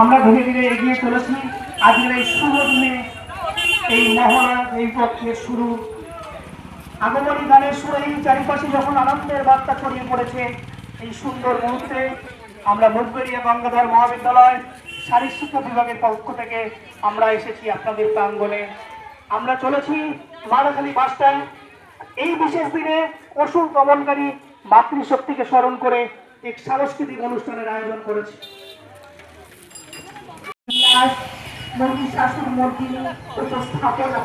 আমরা ধীরে ধীরে এগিয়ে চলেছি। আজকের এই শুভ দিনে এই মহড়া, এই পক্ষের শুরু। আগমনী গানের সুরেই চারিপাশে যখন আনন্দের বার্তা ছড়িয়ে পড়েছে, এই সুন্দর মুহূর্তে আমরা মুখবেরিয়া গঙ্গাধর মহাবিদ্যালয় শারীর শিক্ষা বিভাগের পক্ষ থেকে আমরা এসেছি আপনাদের প্রাঙ্গণে। আমরা চলেছি মারাখালী বাস স্ট্যান্ড। এই বিশেষ দিনে অসুর দমনকারী মাতৃশক্তিকে স্মরণ করে এক সাংস্কৃতিক অনুষ্ঠানের আয়োজন করেছে।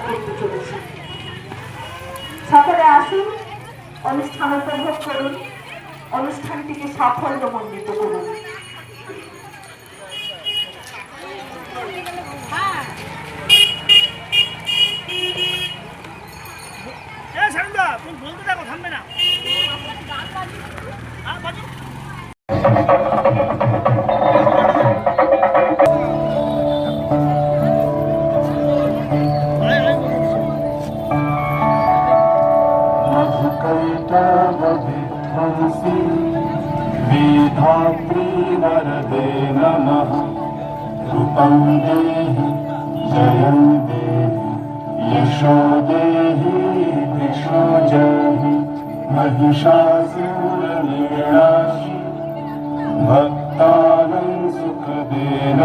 করতে চলেছে। সকলে আসুন, অনুষ্ঠান উপভোগ করুন, অনুষ্ঠানটিকে সাফল্যমণ্ডিত করুন।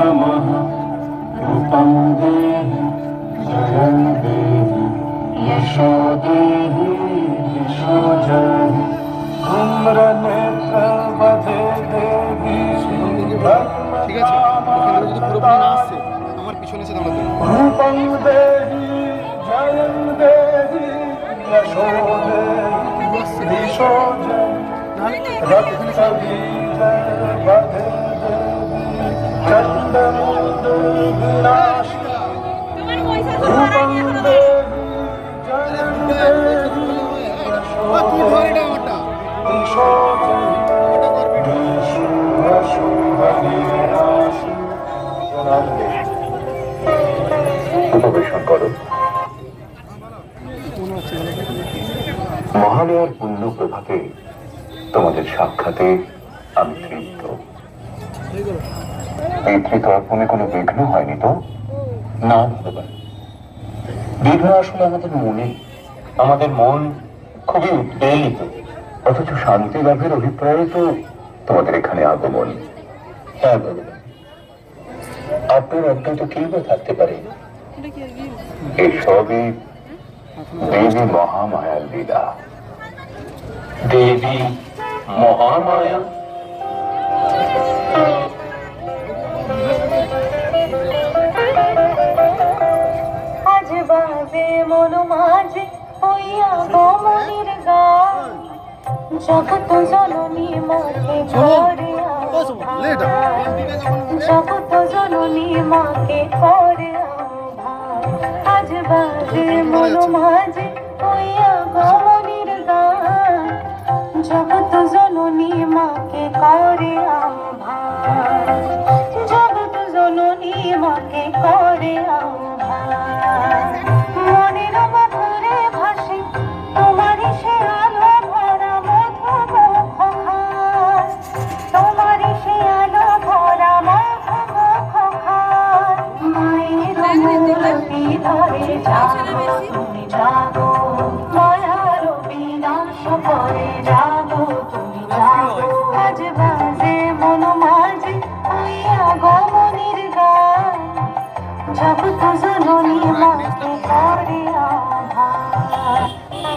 नमः रूपं देहि जयं देहि यशो देहि दिशो जहि धूम्रनेत्रवधे देवी ঠিক আছে ওখানে যদি পুরোপুরি না আসছে আমার পিছনে মহালয়ার পুণ্য প্রভাতে তোমাদের সাক্ষাতে আমি তৃপ্ত। এই তৃত অর্পণে কোনো বিঘ্ন হয়নি তো? না ভগবান। বিঘ্ন আসলে আমাদের মনে আমাদের মন খুবই উদ্বেলিত অথচ শান্তি লাভের অভিপ্রায় তো তোমাদের এখানে আগমন। হ্যাঁ ভগবান। আপনার অজ্ঞাত কেউ বা থাকতে পারে? এই সবই দেবী মহামায়ার লীলা দেবী মহামায়া আজ বাজে মন মাঝে হইয়া গমনের গান জগত জননী মাকে করে লেট জগত জননী মাকে করে আজ বাজে মন মাঝে হইয়া গমনের গান। জগত জননী মাকে করে আহ্বান। জগত জননী মাকে করে আহ্বান। মনের মধুরে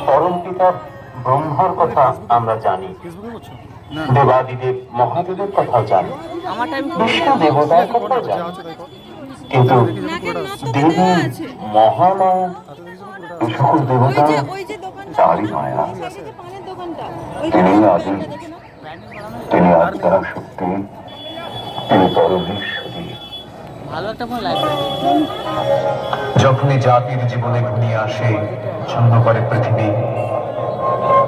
পরম পিতা ব্রহ্মার কথা আমরা জানি। দেবাদিদেব মহাদেবের কথাও জানি বিষ্ণু দেবতার কথাও জানি কিন্তু দেবী মহামায়া এই সকল দেবতা তারই মায়া। তিনি আদি তিনি আত্মারা শক্তি তিনি পরমেশ্বরী। যখনই জাতির জীবনে ঘনিয়ে আসে ছন্ন করে পৃথিবী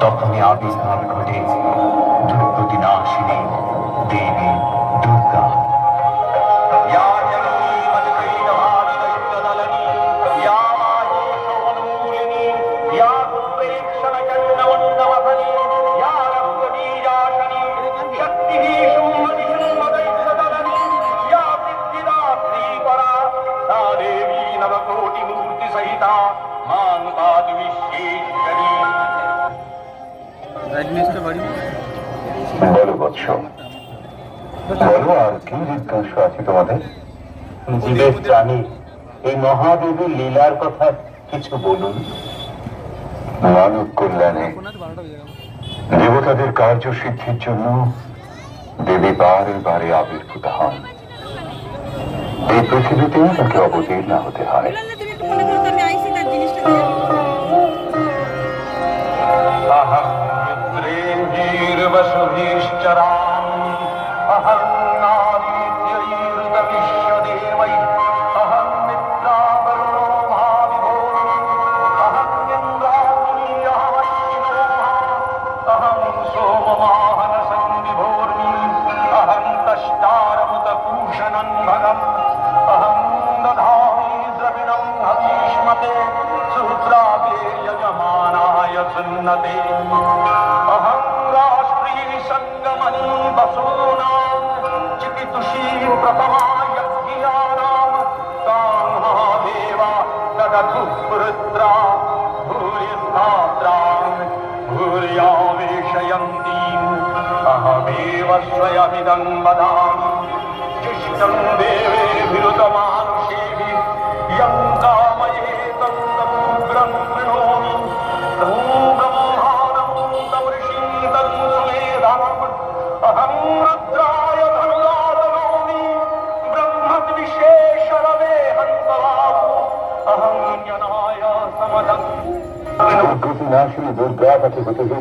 তখনই আবির্ভাব ঘটে। দুর্গতি নাশিনী দেবী। বৎস বলো আর কি আছে তোমাদের? জীবের প্রাণী এই লীলার কথা কিছু বলুন। মানব কল্যাণে, দেবতাদের কার্যসিদ্ধির জন্য দেবী বারে বারে আবির্ভূত হন। এই পৃথিবীতেও তাকে অবতীর্ণ হতে হয়। নিশ্চরা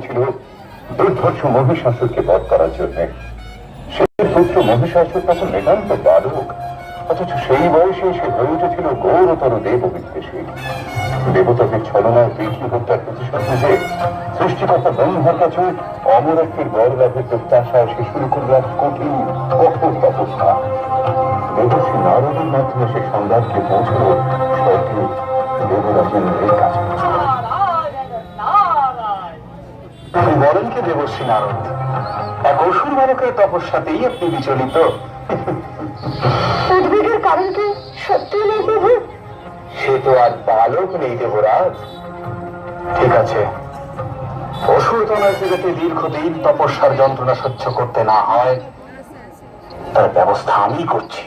হয়েছিল দুর্ধর্ষ মহিষাসুরকে বধ করার জন্য। সেই পুত্র মহিষাসুর তখন নিতান্ত বালক, অথচ সেই বয়সে সে হয়ে উঠেছিল গৌরতর দেব বিদ্বেষী দেবতাদের ছলনায় পৃথিবী হত্যার প্রতিশোধ নিতে সৃষ্টিকর্তা ব্রহ্মার কাছে অমরত্বের বর লাভের প্রত্যাশায় সে শুরু করল এক কঠিন কঠোর তপস্যা। দেবশ্রী নারদের মাধ্যমে সে সংবাদকে পৌঁছল স্বর্গে দেবরাজেন্দ্রের কাছে দেবশ্রী নারদ। এক অসুর বালকের তপস্যাতেই আপনি বিচলিত। উদ্বেগের কারণ কি সত্যি নেই প্রভু? সে তো আর বালক নেই দেবরাজ। ঠিক আছে। অসুর তনয়কে যাতে দীর্ঘদিন তপস্যার যন্ত্রণা সহ্য করতে না হয় তার ব্যবস্থা আমি করছি।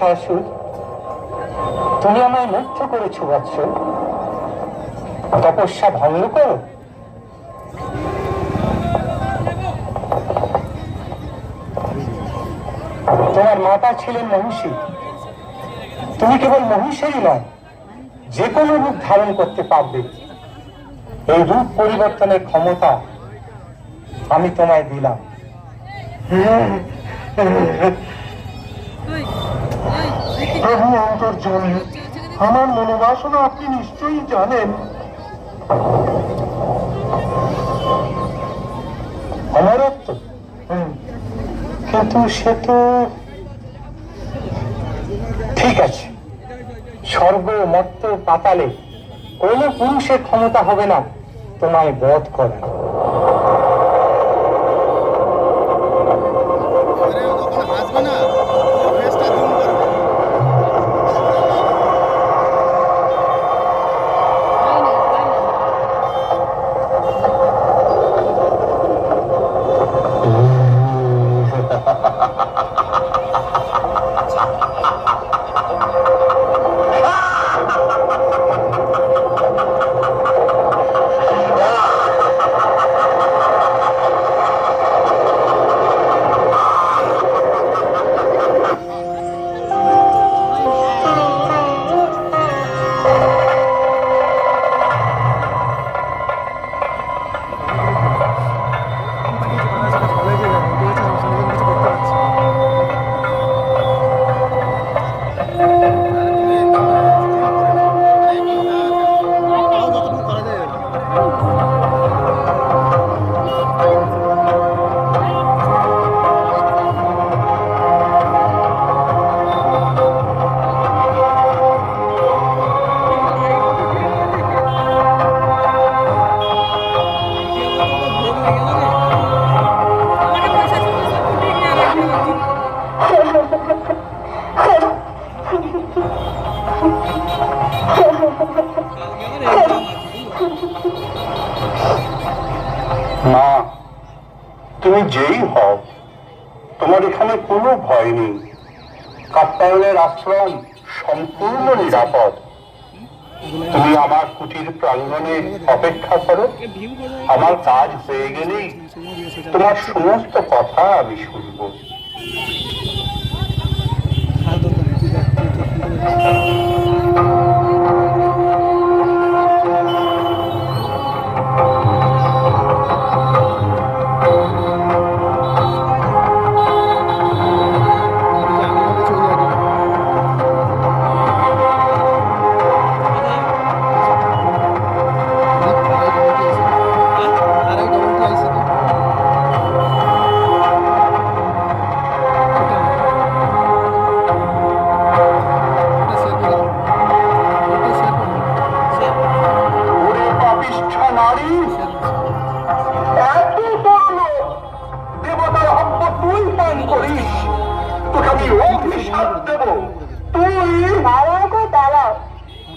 মহিষাসুর তুমি আমায় মুগ্ধ করেছ, বৎস। তপস্যা ভঙ্গ করো। তোমার মাতা ছিলেন মহিষী। তুমি কেবল মহিষেরই নয়, যে কোনো রূপ ধারণ করতে পারবে। এই রূপ পরিবর্তনের ক্ষমতা আমি তোমায় দিলাম। প্রভু অন্তর্জনে আমার মনোবাসনা আপনি নিশ্চয়ই জানেন। কিন্তু সে তো ঠিক আছে। স্বর্গ মর্ত পাতালে কোনো পুরুষের ক্ষমতা হবে না। তোমায় বধ করার তোমার সমস্ত কথা আমি শুনব। ওরে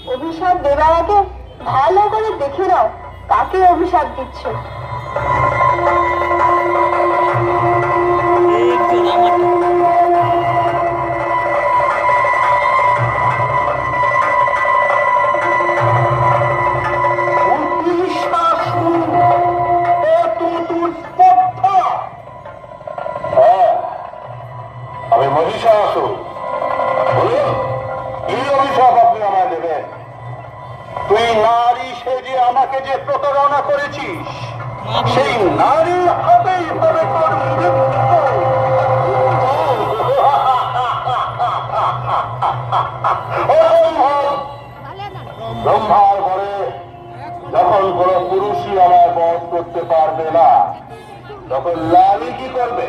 অভিশাপ দেবার আগে ভালো করে দেখে নাও কাকে অভিশাপ দিচ্ছ। সেই নারীর হাতেই হবে তোর মৃত্যু ব্রহ্মার ঘরে যখন কোনো পুরুষই আমায় বধ না, তখন নারী কি করবে।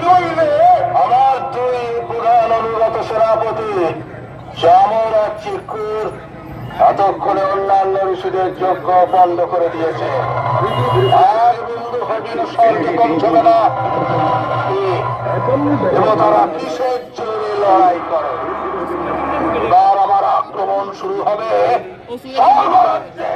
তুই আমার দুই পুরাণ অনুগত সেনাপতি আর চিকুর এতক্ষণে অন্যান্য ঋষিদের যজ্ঞ বন্ধ করে দিয়েছে। এক বিন্দু হবির স্বর্গে পৌঁছবে দেবতারা কিসের জোরে লড়াই করে? এবার আমার আক্রমণ শুরু হবে। স্বর্গরাজ্যে।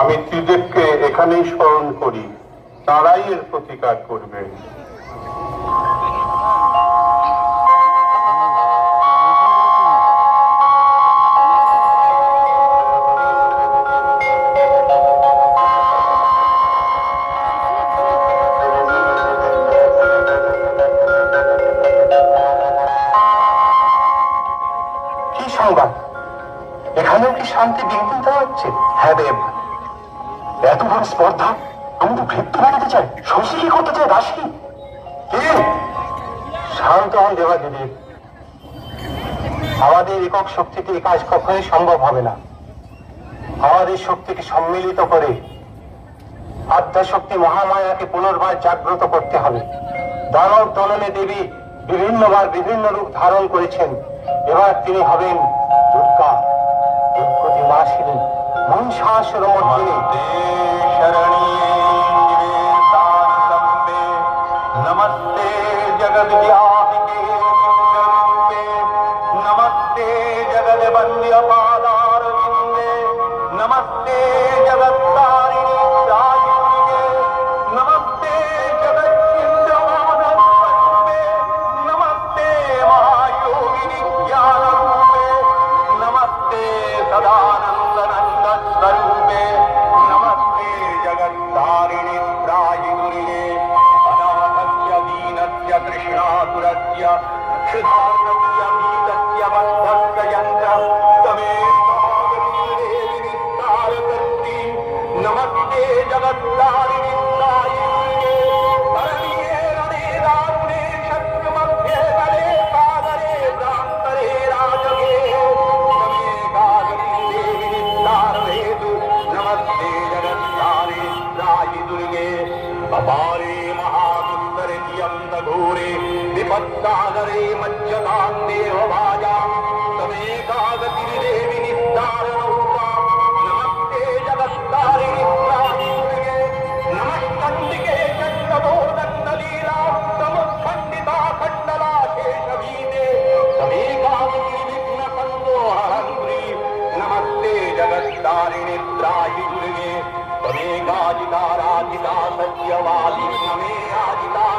আমি ত্রিদেবকে এখানেই স্মরণ করি। তারাই এর প্রতিকার করবে। কি সংবাদ? এখানেও কি শান্তি বিঘ্নিত হচ্ছে? হ্যাঁ দেব। বড় স্পর্ধা আমি তো ভৃত্য বানাতে চাই শশী কি করতে চাই দাসী। কি? শান্ত হন দেবাদেবী আমাদের একক শক্তিতে এই কাজ কখনোই সম্ভব হবে না। আমাদের শক্তিকে সম্মিলিত করে আদ্যা শক্তি মহামায়াকে পুনর্বার জাগ্রত করতে হবে। দানব দলনে দেবী বিভিন্নবার বিভিন্ন রূপ ধারণ করেছেন। এবার তিনি হবেন দুর্গা। দুর্গতি মাসিনী। মর্দিনী Oh, राज्य में राधिदा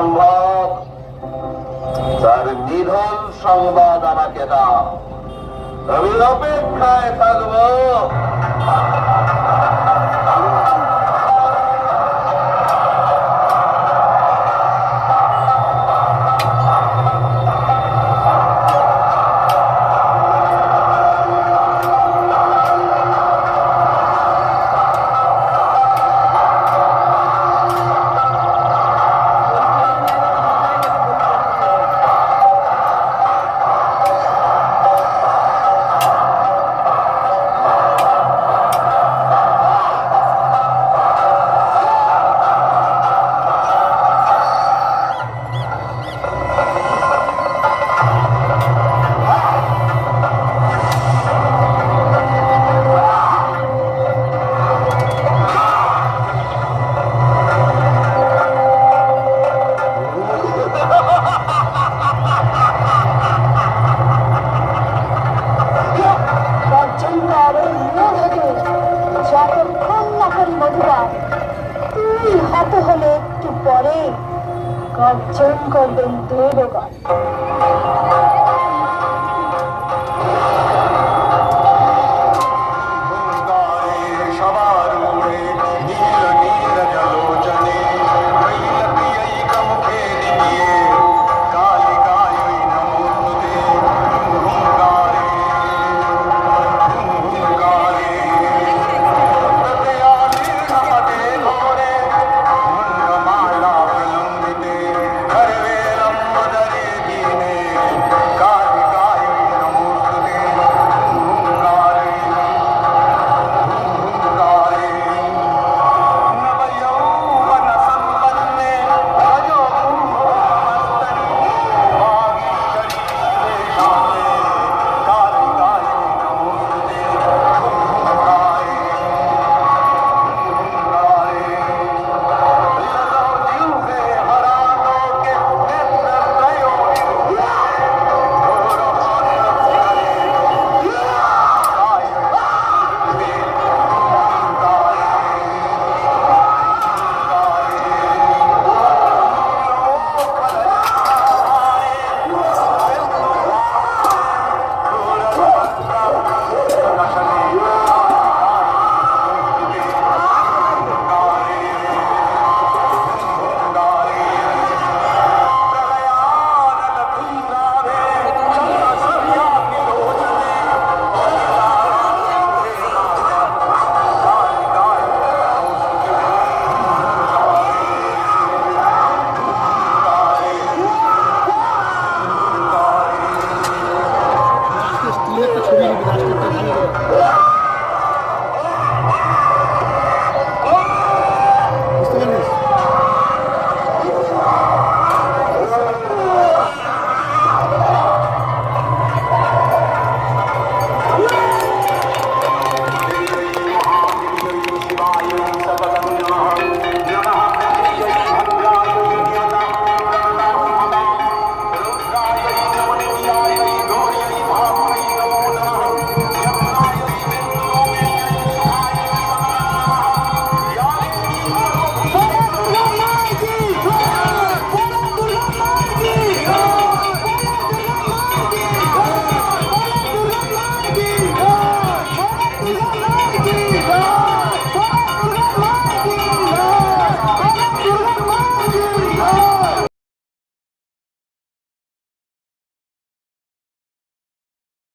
সম্ভব। তার নিধন সংবাদ আমাকে দাও। আমি অপেক্ষায় থাকব।